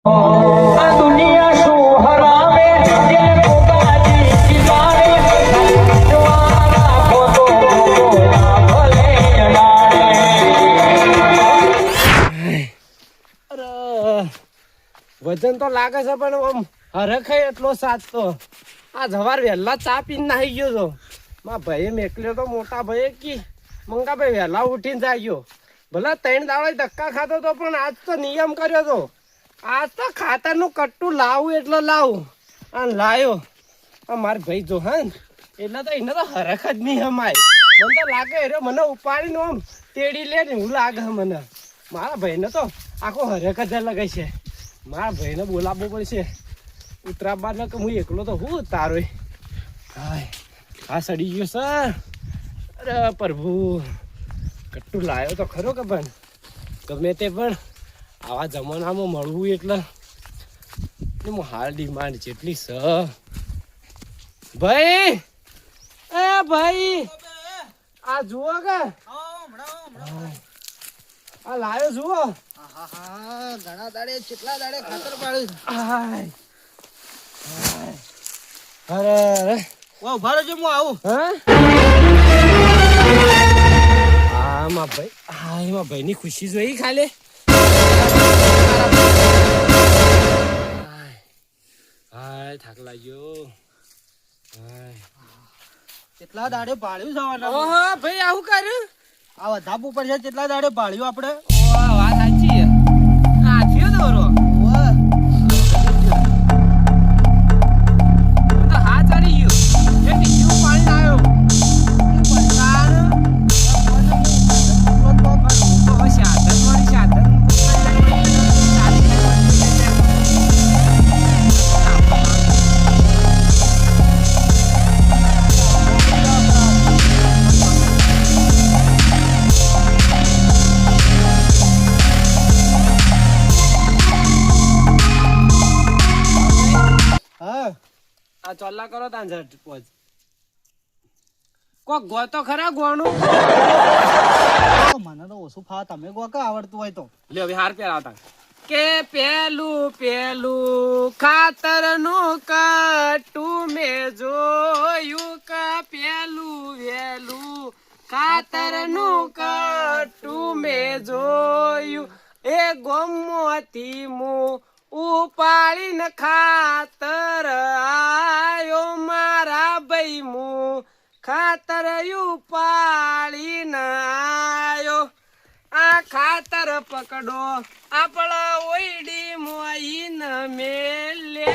વજન તો લાગે છે, પણ આમ હરખાય એટલો સાથ તો. આ જવાર વહેલા ચા પીને નાહી ગયો તો. માં ભાઈએ મેકલ્યો તો મોટા ભાઈએ કી, મંગા ભાઈ વહેલા ઉઠીને જાય ગયો ભલે ત્રણ દાડા ધક્કા ખાતો તો પણ આજ તો નિયમ કર્યો તો. આજ તો ખાતરનું કટ્ટું લાવું એટલે લાવું. અને લાયો. મારે ભાઈ જો હા એટલે તો એને તો હરખ જ નહીં હમાય. મને તો લાગે, અરે મને ઉપાડીને આમ તેડી લે ને હું લાગે મને. મારા ભાઈને તો આખો હરખ જ લગાય છે. મારા ભાઈને બોલાવવો પડશે. ઉતરાબાદ કે હું એકલો તો હું તારો આ સડી ગયો સર અરે પ્રભુ, કટ્ટું લાયો તો ખરો કે પણ? ગમે તે પણ. આવા જમાનામાં મળવું એટલે એમાં હાલ ડિમાન્ડ જેટલી સ ભાઈ, એ ભાઈ, આ જુઓ કે. આ લાયો જુઓ. ખાતર પાડ્યું. અરે અરે. વા ઊભા રહેજો હું? આવું હા માં ભાઈ, હા, એમાં ભાઈની ખુશી જોઈ ખાલે. હાય થાક લાગ્યો. કેટલા દાડે ભાળ્યું જવાના? ઓહો ભાઈ આવું કર્યું? આ વધાપ ઉપર છે કેટલા દાડે ભાળ્યું આપણે? વાત ચોલ્લા કરો તાન ઝટ પોજ કોક ગો તો ખરા ગોણું મને તો ઓછું ફાવ. તમે ગો કે આવડતું હોય તો. લ્યો હવે હાર પહેરાવતા કે પેલું પેલું ખાતરનું કટું મે જોયું કે પેલું વેલું ખાતરનું કટું મે જોયું. એ ગોમતી મું ઉપાડીને ખાતર આયો મારા ભાઈ મું ખાતર ઉપાડીને આયો. આ ખાતર પકડો આપણા ઓયડી મોઈન મેલે.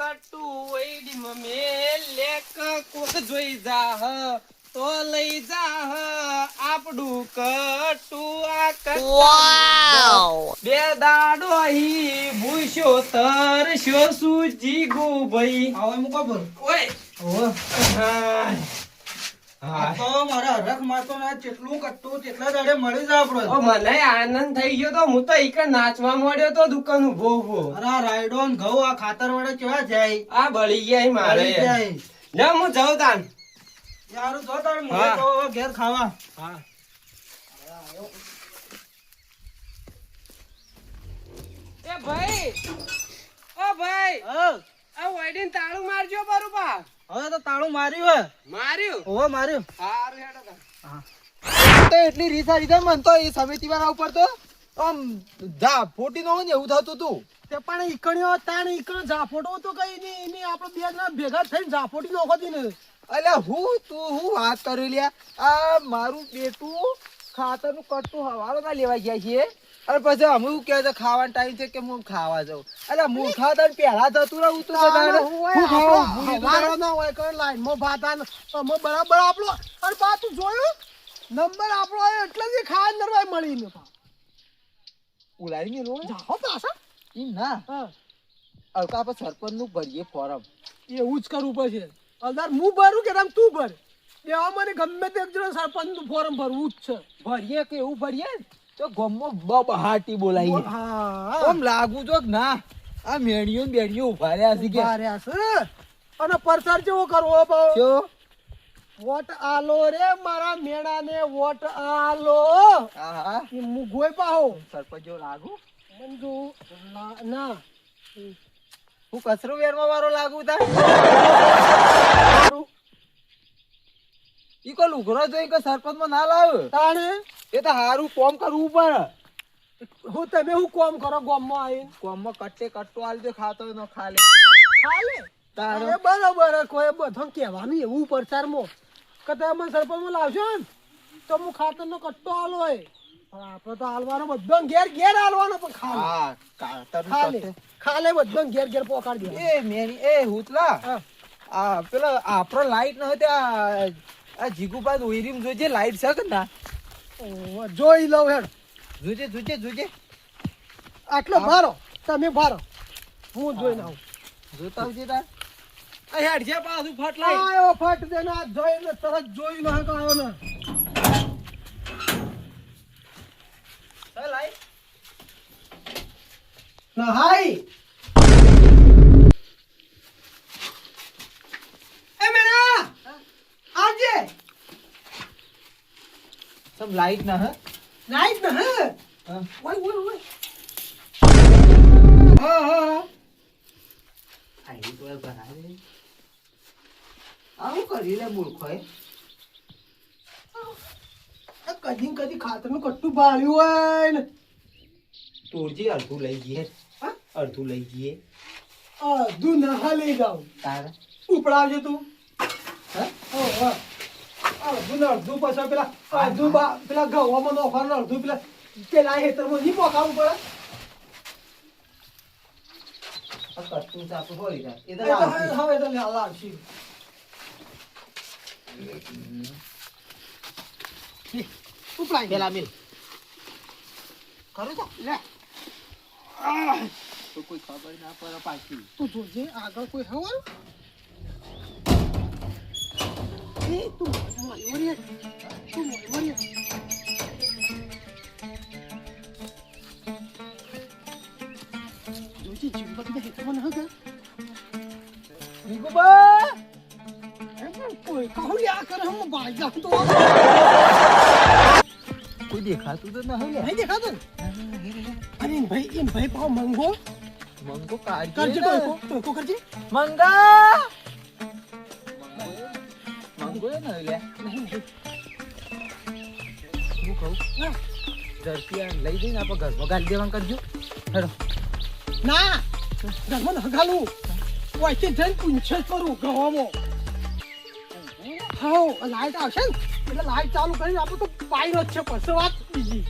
કટુ ઓઈડી મેલે કોક જોઈ જાહ, તો લઈ જાહ આપણું કટુ આ કટુ. બે દાડો હી ભૂસ્યો તરસ્યો સુજી ગો ભાઈ આવો એમ કહો બોલ ઓય ઓવે. હાય. આ હાય. તો મારા હરખ મારતો ના જેટલું કટ્ટું તેટલા દાડે મળી જાય આપણો મને આનંદ થઈ ગયો તો હું તો ઈકર નાચવા મળ્યો તો દુકાન ઊભો ઊભો અરે આ રાયડો ને ઘઉં આ ખાતર વડે કેવા જાય આ બળી ગયા મારે જાય લે હું જાઉં તાન યાર જો તારે મને તો ઘેર ખાવા હા એ ભાઈ ઓ ભાઈ હા. આ વાઈડીને તાળું મારજો બરોબર હવે તો તાળું માર્યું હે. માર્યું? ઓવે માર્યું. હારું હેડો તાન. તો એટલી રીસ જાય મને તો એ સમિતિ વાળા ઉપર તો આમ જા ફોટી નો ને એવું થતું તું. તે પણ ઈકણીઓ તાણ ઈકણો જાફોટો તો કઈ નહીં એની આપણે બે જણા ભેગા થઈને જાફોટી નોખો હતી ને. અલ્યા હું તું હું વાત કરી લ્યા? આ મારું બેટું ખાતરનું કટતું હવારો ના લેવા ગયા છીએ અને પછી અમે એવું છે ખાવાનો ટાઈમ છે કે હું ખાવા જાઉં? અલ્યા હું ખાતા પહેલા જતું રહું તું તારે. ના હોય કઈ લાઈનમાં ભાતા ને અમે બરાબર આપણો અને પા તું જોયું? નંબર આપણો આવ્યો એટલે જ એ ખાવા નરવાય મળી ને પા ઉલાડી ને હોય. જાઓ પાછા. ઈ ના. અલકા પર સરપંચનું ભરીએ ફોરમ. એવું જ કરવું પડશે. અલદાર હું ભરું કે તમ તું ભર? એવા મને ગમે તે એક જણા સરપંચનું ફોર્મ ભરવું જ છે. ભરીએ કે એવું ભરીએ? તો ગમો બહાટી બોલાવીએ હા. આમ લાગુ તો ના? આ મેણીઓ બેણીઓ ઊભા રહ્યા છે કે? રહ્યા છે અને પરસાર જેવો કરવો પાછો? વોટ આલો રે મારા મેળાને વોટ આલો. હું. પાહો સરપંચ જેવો લાગુ મંજુ ના ના. હું કચરો વેરમાં વારો લાગુ તા? ઈ કો લુગરો જોઈ કે સરપંચમાં ના લાવ? તાણે? એ તો હારું કોમ કરવું પડે હું તમે હું કોમ કરો? ગોમમાં આવીને? ગોમમાં કટ્ટે કટ્ટો આલ દે ખાતો ન ખાલે. ખાલે? તારે. બરાબર કોઈ બધો કહેવાનું એવું પ્રચારમાં. કે તમે મને સરપંચમાં લાવશો ને તો હું ખાતરનો કટ્ટો આલો હોય. પણ આપણે તો હાલવાનો બધો ઘેર ઘેર હાલવાનો પણ ખાલે. ખાલે. ખાલે બધો ઘેર ઘેર પોકાડી દે એ મેની એ હુતલા. આ પેલો આપણો લાઈટ ન હોય આ આ જીગુબા ઓઈરીમ જોજે લાઈટ છે કે ના? જોઈ લઉં હેડ. જોજે જોજે જોજે. આટલો ભારો તમે ભારો. હું જોઈને આવું. જોતા આવજે તાર. હેડ છે પાછું ફટ આયો ફટ દે ના જોઈને તરત જોઈ ના કાયો ને. ચાલ ના હાય એ મેરા આવજે સબ લાઈટ ના હે? નાઈટ ને હે? હા. ઓય ઓય ઓય. હા હા આઈ તો બનાવે આવું કરી લે મૂર્ખો એ કદી કદી ખાતરનું કટ્ટું બાળ્યું હોય ને. તોરજી અડધું લઈ જઈએ. હા? અડધું લઈ જઈએ. અધું ના લઈ જાઉં. તાર? ઉપડાવજે તું. હા? ઓહો. અડધું અડધું પછી પેલા અડધું પેલા ગવામાં નોખવાનું અડધું પેલા પેલા હેતરમાં નહીં પોકાવું પડે. આ કટ્ટું ચાપું હોરી જાય એ એ તો તો લાવશે. હવે હવે તો લે- લાવશે. પેલા મિલ. કરું તો લે. તો કોઈ ખબર ના પડે પાછી. તું જોજે આગળ કોઈ હવે એ તું તું મોરી મોરી જોજે જીવવા કીધા હેતરમાં ના ગયા જીગુબા કોઈ કહું લ્યા કરે હું બાઈ જાઉં તો કોઈ દેખાતું તો નહીં લે નહીં દેખાતો ને અરે ભાઈ એન ભાઈ પાવ મંગો મંગો કાઢજે કરજે ને. ટોકો ટોકો કરજે મંગા મંગો એ નહીં લે નહીં. હું કહું ના લઈ જઈને આપણે ઘરમાં. ગાલી દેવાનું કરજો. હેડો. ના! ઘરમાં હગાલું વાંચી જઈને પૂંછે કરું ગવામાં હાઉ લાઈટ આવશે ને? એટલે લાઈટ ચાલુ કરીને આપણે તો પાઈ જ છે. પછી વાત બીજી.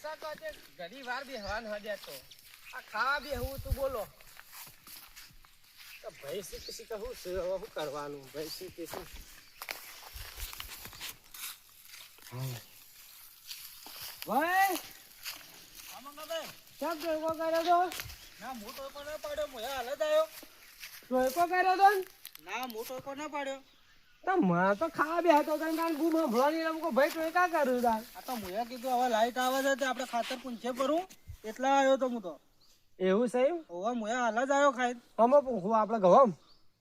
એસા તો આજે ઘણી વાર બેહવાન હજે તો. આ ખાવા બેહવું તું બોલો. તો ભાઈ શીખ શીખ શું છે હવે શું કરવાનું? ભાઈ શીખે શું ભાઈ! કેમ જોઈકો કર્યો તો? ના મોટો પણ ના પાડ્યો મોયા હાલત આવ્યો. જોઈકો કર્યો તો? ને? મોટો પણ ના પાડ્યો. મને તો ખાવા બે હતો કારણ ગુમ હંભળવાની રમકો ભાઈ તો કા કરું તાર? આ તો મોયા કીધું હવે લાઈટ આવે છે તે આપણે ખાતર પૂંછે ભરું. એટલા આવ્યો તો હું તો. એવું સાહેબ ઓવા મોયા હાલ જ આવ્યો ખાઈ અમે પૂછવું આપણે ગવામ?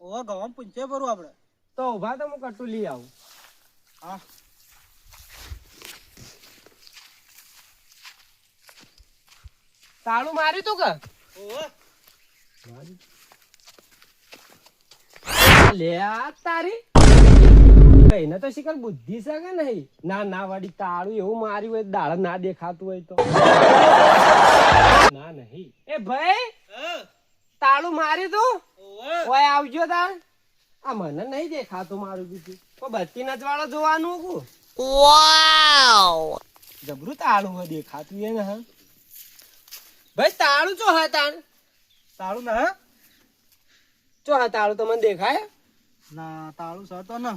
ઓવા ગવામ પૂંછે ભરું આપણે. તો ઊભા તો હું કટ્ટુ લઈ આવું. હા. તાળું માર્યું તું કે? ઓવા લે આ તારી. કઈને તો શિકર બુદ્ધિ છે કે નહીં? ના ના વાડી તાળું એવું માર્યું હોય દાળ ના દેખાતું હોય તો. ના નહીં. એ ભાઈ તાળું માર્યું તું? ઓય આવજો તાર આ મને નહીં દેખાતું મારું બીજું. કોઈ બત્તી નચવાળો જોવાનું કુ જબરું તાળું હોય દેખાતું એ હા. ભાઈ તાળું ચો હા તાણ? તાળું ના હે? ચો હા તાળું તમને દેખાય? ના તાળું સતો ને.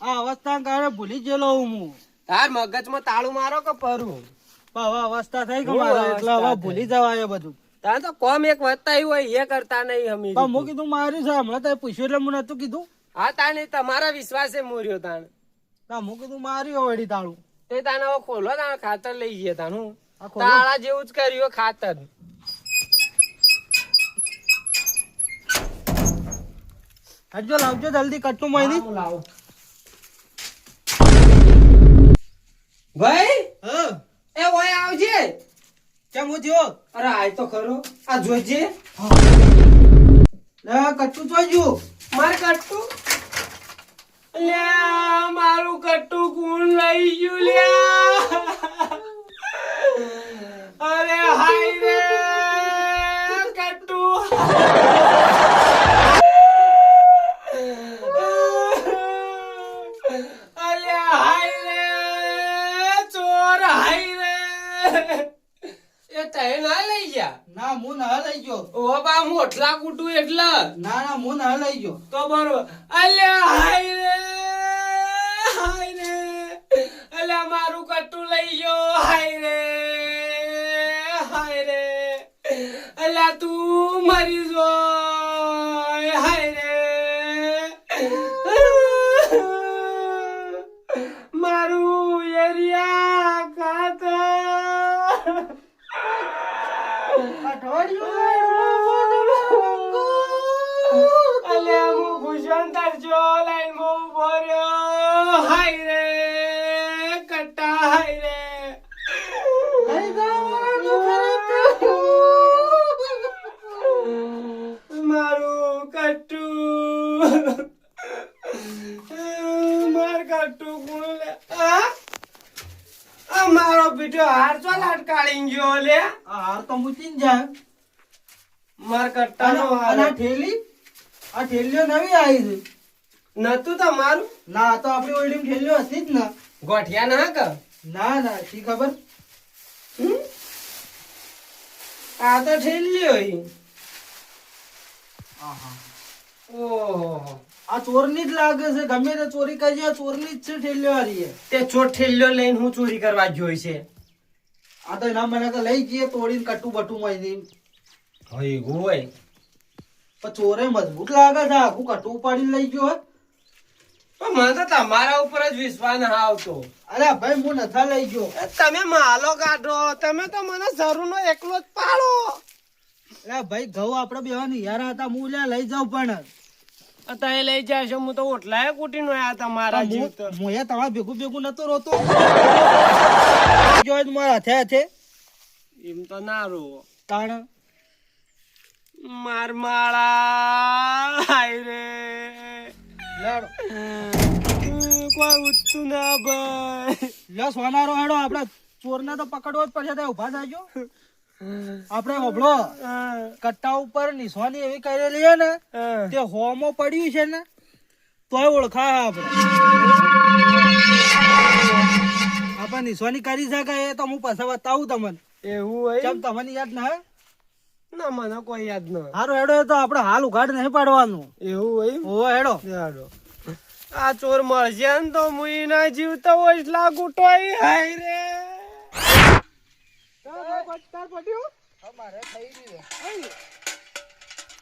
આ અવસ્થા કારણે ભૂલી ગયેલો હું. તાર મગજમાં તાળું મારો કે પરું? હવે અવસ્થા થઈ કે એટલે હવે ભૂલી જવાય બધું. તાર તો કોમ એક વધતા હોય એ કરતા નહીં હમી પણ હું કીધું માર્યું છે હમણાં તો પૂછ્યું એટલે મને નતું કીધું. હા તાને તમારા વિશ્વાસે મૂર્યો તાણ. તા હું કીધું માર્યું વળી તાળું. તે તાને હવે ખોલો તાણ ખાતર લઈ આ ખોલો. તાળા જેવું જ કર્યું ખાતર. હટજો લાવજો જલ્દી કટું મહિની હું લાવું. ભાઈ? હા. એ ઓય આવજે. કેમ હું થયો અરે આય તો ખરો. આ જોજે. લે કટ્ટું જોજો. મારે કટ્ટુ. લે મારું કટ્ટુ કોણ લઈ ગયું લે. ગયો ઓ બા મોટલા કુટું એટલે? ના ના હું ના લઈ ગયો. તો બરોબર. અલ્યા હાય રે હાય રે. અલ્યા મારું કટ્ટું લઈ ગયો. હાય રે હાય રે. અલ્યા તું મરી જો હાય રે. મારું એરિયા અલ્યા હું જો લાઈનમાં ઊભો રહ્યો હાય રે કટ્ટા હાય રે. મારું કટ્ટું માર કટ્ટું કોણ લે? આ? મારો પીઠો હાર ચો લટકાળી ગયો લે. હાર તો મૂકીને જાય માર કટ્ટાનો હાર. ઠેલી? આ ઠેલીઓ નવી આવી છે. નતું તમારું? ના તો આપણી ઓરડી ઠેલીઓ હતી જ ના. ગોઠિયા ના કર. ના ના શી ખબર? આ તો ઠેલ્યો હોય ઓહો. આ ચોરની જ લાગે છે ગમે તે ચોરી કરી આ ચોરની જ છે ઠેલીઓ વાળી. તે ચોર ઠેલ્યો લઈને હું ચોરી કરવા જોઈ છે. આ તો એના મને તો લઈ જઈએ તોડીને કટુ બટુ મારી હોય હોય. ચોરે મજબૂત લાગે છે આખું કટું ઉપાડી લઈ ગયો પણ મને તો તમારા ઉપર જ વિશ્વાસ ના આવતો. અરે ભાઈ હું નથા લઈ ગયો. તમે માલો કાઢો તમે તો મને જરૂર નો એકલો જ પાડો. અરે ભાઈ ઘઉં આપડે બેવા યાર હતા હું લ્યા લઈ જાઉં પણ. અત્યારે લઈ જાશો હું તો ઓટલાય કુટી નો આયા તમારા જીવ હું એ તમારા ભેગું ભેગું નતો રોતો. જો મારા હાથે હાથે. એમ તો ના રો તાણ માર માળા હાય રે. કોઈ ઉઠતું ના ભાઈ. લ્યો સોનારો હેડો આપણે ચોરને તો પકડવો જ પડશે ત્યાં ઊભા થાજો. આપણે હોબળો કટ્ટા ઉપર નિશાની એવી કરેલી છે ને. તે હોમો પડ્યું છે ને તોય ઓળખા આપણે. આપણે નિશાની કરી શકાય એ તો હું પાછા બતાવું તમને. એવું હોય? તમને યાદ ના ના મને કોઈ યાદ ન હારો હેડો એ તો આપણે હાલ ઉઘાડ નહીં પાડવાનું. એવું હોય ઓ હેડો. હેડો. આ ચોર મળશે ને તો મુઈ ના જીવતો હોય લાગુ ટોય હાય રે. મારે થઈ ગયું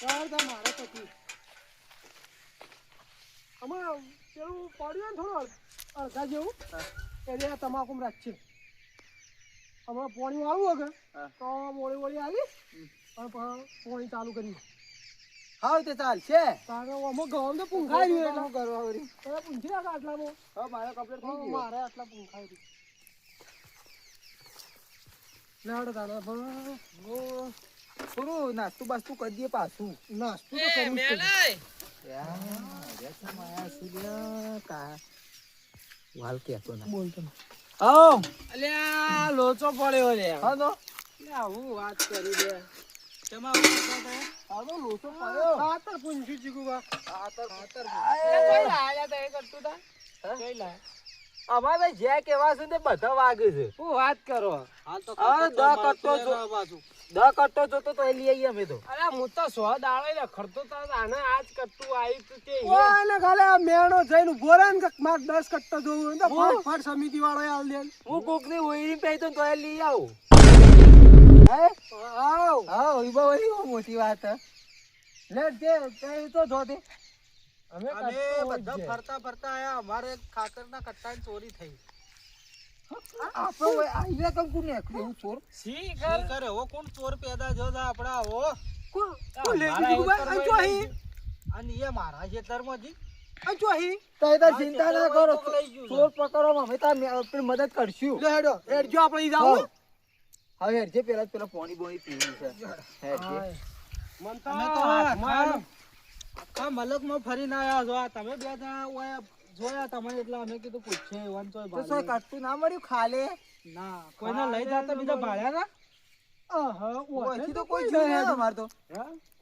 મારે પછી આમાં પેલું પડ્યું ને થોડો અડધા જેવું? એટલે તમાકુ રાખશે હમણાં પોણી આવું વગર તો મોડી મોડી આવી પણ પોણી ચાલુ કરી હા તે ચાલશે? તારે અમુક ગવામ તો પૂંખાઈ રહ્યું શું કરવા વળી? એટલે તમે પૂંછી રાખો આટલામાં હા મારે કપડે થઈ હા, ગયું. મારે આટલા પૂંખાઈ રહ્યું. લેવડો તારે. બસ. થોડું નાસ્તું બાસ્તું કરી દઈએ પાછું. નાસ્તો તો કરવું. વાલ કેતો ના. બોલતો તો આવ અલ્યા લોચો પડ્યો લે હા તો. આવું વાત કરી દે આવું તો તા તા અમારે જે તે વાગે છે તો તો લઈ આવીએ અમે તો અરે હું તો સો દાડો લે તો આને આજ કટ્ટું આવ્યું તું તે ઓને મેણો જઈને ઊભો રહે ને માર 10 કટ્ટો જોવું તો સમિતિ વાળો આલ દે હું કોકની ઓઈરી પે તો તોય લઈ આવું. હે? આવ હા ઈ બહુ ઈ બહુ મોટી વાત લે જે કઈ તો જો અમે અમે બધા ફરતા ફરતા આયા. અમારે ખાતરના કટ્ટાની ચોરી થઈ. આપણો હોય, કમ કોને આખું એવું ચોર? શી કરે હો કોણ ચોર પેદા જો આપડા હો? કોણ? લઈ ગયું આ લઈ ચોહી? અને એ મારા ચોહી? તો એ તાર ચિંતા ના કરો. ચોર પકડવામાં અમે તાર મદદ કરશું. લે હેડો આપણે ઈ હા. જાવું હવે હેરજે પેલા પેલા પાણી બોણી પીવું છે. હેરજે. મન તો અમે તો હાથમાં આખા આખા મલકમાં ફરીને આયા છો. તમે બે જણા ઓય જોયા તમે એટલે અમે કીધું પૂછે એવાન તો. ના મળ્યું ખાલે? ના કોઈને લઈ જતા બીજા ભાડ્યા ના? તો કોઈ કોઈ જોયું ના ના હેડ્યું. અમારે તો.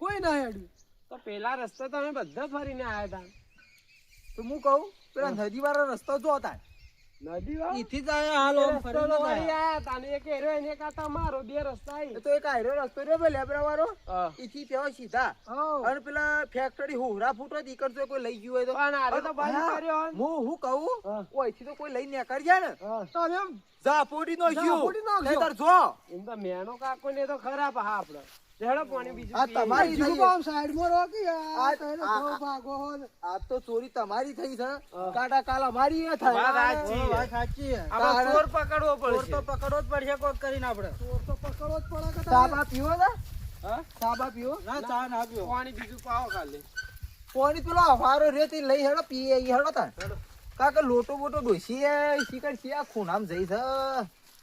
કોઈ ના હેડ્યું. તો પેલા રસ્તે તો અમે બધા ફરીને આયા હતા તો હું કહું પેલા નદી વાળો રસ્તો જો હાલ ફરીને આયા. એક એને મારો બે રસ્તા આઈ. તો એક રસ્તો લેબરા વાળો સીધા. અને પેલા ફેક્ટરી હોરા ફૂટો દીકર તો કોઈ લઈ ગયું હોય તો. પણ આરે તો બાજુ કર્યો હું હું કહું? હા. ઓયથી તો કોઈ લઈ નીકળ જાય ને. તો એમ ઝાપોડી નો ઝાપોડી નાખજો. જો. એમ તો મેનો કાકો ને તો ખરાબ હા આપડે. પાણી. તમારી થઈ. ચોરી તમારી થઈ છે. કાટા કાલા મારી એ વાત થાય સાચી. હા, વાત સાચી છે. આપણે ચોર પકડવો પડશે. તો પકડવો જ પડશે કોક કરીને આપણે. ચોર તો પકડવો જ પડે સાબા પીવો ને હા? સાબા પીવો? ના ચા ના પીવો. પાણી બીજું પાવો ખાલી. કોની પેલો અવારો રેતી લઈ હેડો પીએ હેડો તા કાકા લોટો બોટો ડોસી શીકર છે આ ખૂણામ જઈ છે.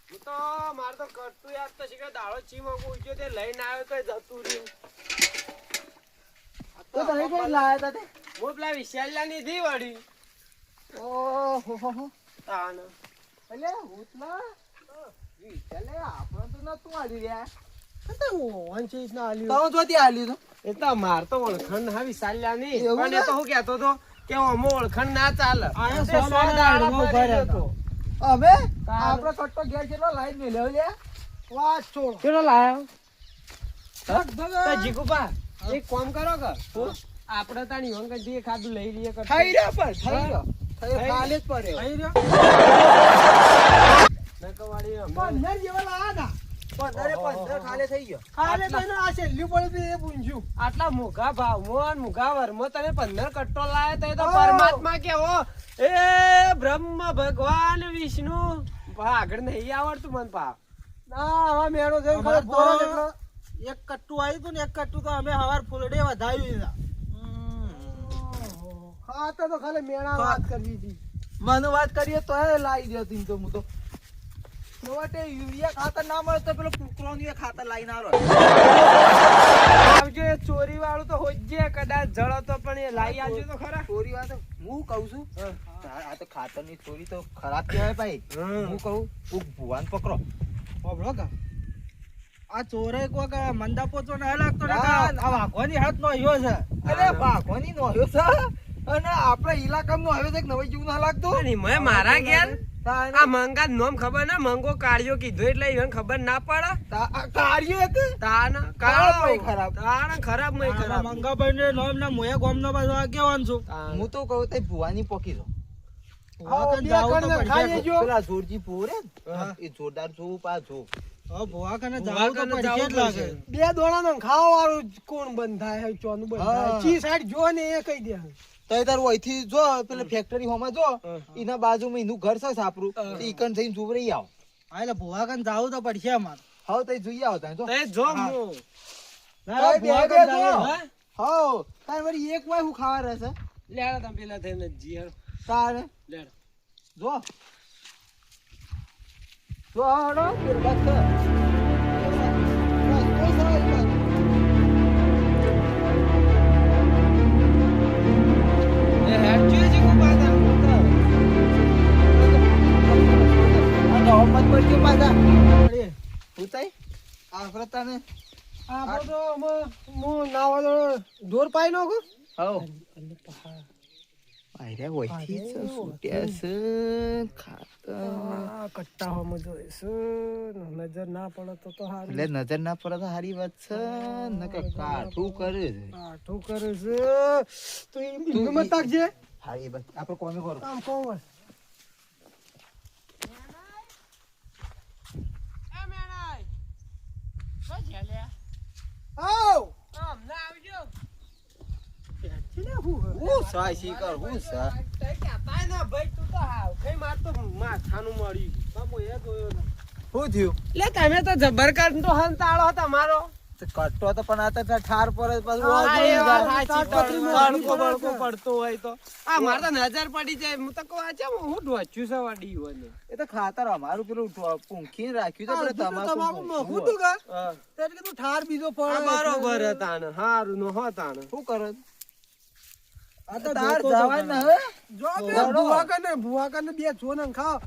હું તો મારે તો કરતું યાદ તો શીખે તે લઈને આવ્યો તો જતું રહ્યું. તો તમે કઈ લાયા તા તે? હું પેલા વિશાલ્યા ની ધી વળી. ઓહો હો હો. તાન. એટલે ઉતલા ચાલે આપણે તો નતું આલી રહ્યા. ઓળખણ હા વિશાલ્યા ની ને? તો હું કેતો હતો કે ઓળખણ ના ચાલે. અમે. આપણો કટ્ટો ઘેર કેટલો લાઈન મેલ્યો લે વાત છોડ. કેટલો લાયો? તો જીગુબા એક કામ કરો કે આપણે તાણ ઈવન કદી ખાધું લઈ લઈએ કરતો. થઈ રહ્યો પણ થઈ રહ્યો. કાલે જ પડ્યો. થઈ રહ્યો. જેવા લાયા પંદરે પંદર ખાલે થઈ ગયો. ખાલે તો આ છેલ્લી પડી એ પૂંછ્યું. આટલા મોઘા ભાવમાં મોઘા વરમાં તને પંદર કટ્ટો લાયો તો તો પરમાત્મા કેવો એ બ્રહ્મ ભગવાન વિષ્ણુ. આગળ નહીં આવડતું મન પા. ના હવે મેળો જઈને એક કટ્ટુ આવ્યું હતું ને એક કટ્ટુ તો અમે હવાર ફૂલડે વધાવ્યું હા તો તો ખાલી મેળા વાત કરવી હતી. મને વાત કરીએ તો લાવી દે તીન તો હું તો. છેવટે યુરિયા ખાતર ના મળે તો પેલો કુકરોનું ખાતર લાવીને આલો. આવજો એ ચોરી વાળું તો હોજે કદાચ જળો તો પણ એ લાઈ આવજો તો ખરા. ચોરી વાળો હું કહું છું? આ તો ખાતરની ચોરી તો ખરાબ કહેવાય ભાઈ. હું. કહું કોક ભુવાન પકડો. પકડો કા? આ ચોરે કોક મંદા પોચો ના લાગતો ને આ વાઘોની હાથ નો યો છે. અરે ભાગવાની નો આવ્યો છે? અને આપણા ઇલાકામાં હવે આવ્યો નવી જીવ ના લાગતો અને મેં મારા તાને- આ મંગા નોમ ખબર ના મંગો કાર્યો કીધો એટલે એને ખબર ના પડે. કાર્યો એક? તાના કાળો ખરાબ. તાના ખરાબ મય ખરાબ. મંગાભાઈ ને નોમ ના મોયા ગોમ નો પાછો આ કેવાનું છું હું તો કહું તે ભુવાની પોકી દો જોરદાર જોવું પા જો હવે ભુવા કને ભુવા જાવું તો કને પડશે જ જાવું લાગે. પડશે. બે દોણા નો ખાવા વાળું કોણ બંધ થાય ચોનું બંધ ચી સાઈડ જો ને એ કઈ દે. તો એ તારું અહીંથી જો પેલે ફેક્ટરી હોમાં જો હા. એના બાજુમાં એનું ઘર છે સાપરું હા. તો ઈકન થઈને જોવરી આવો હા એટલે ભુવા કન જાવ તો પડશે અમાર હવે તો જોઈ આવો જો તો જો હા. હું. ના, કન જો. હા? હો તારે એક વાર હું ખાવા રહેશે લેડા તમે પેલા થઈને જ જી હેડો. તારે લેડો. જો જો હડો પેલું બસ એ હેડજો એ જીગુ પાછા. આ હું આયરે વહીથી જ છૂટ્યા છે ખાતર કટ્ટા હોમાં જોઈશું નજર ના પડે તો તો હારું એટલે નજર ના પડે તો સારી વાત છે નકર કાઠું કરે છે કાઠું કરે છે તો એ હિન્દુમાં તાકજે હારી વાત આપણે કોમે કરો આમ કહું હોય. આવ અમને આવજો છેલ્લે હું સા શીકર હું સા તે ભાઈ તું તો હાવ કઈ માર તો માથાનું મળ્યું તો એ જોયો ને શું થયું? એટલે તમે તો જબરકર તો હંતાળો તમારો તો કટ્ટો તો પણ આ ઠાર પર જ પાછું હા, વાંધો એ નહીં વાત તાર. સાચી. તાડપત્રીમાં તડકો હજી બડકો પડે છે. પડતો હોય તો. આ મારે તો નજર પડી જાય. હું તો કહું હું ઢોચ્યું છે વાડી હોય એ તો ખાતર અમારું પેલું પૂંખી રાખ્યું તો તો તમાકુ તું કા હા. કીધું ઠાર બીજો પડે બરોબર હતા ને હારું નો ને શું કરો? આ તો તાર જવાન ખરા. હવે જો બે દોડો. કને ભૂવા કને બે છો ને ખાવ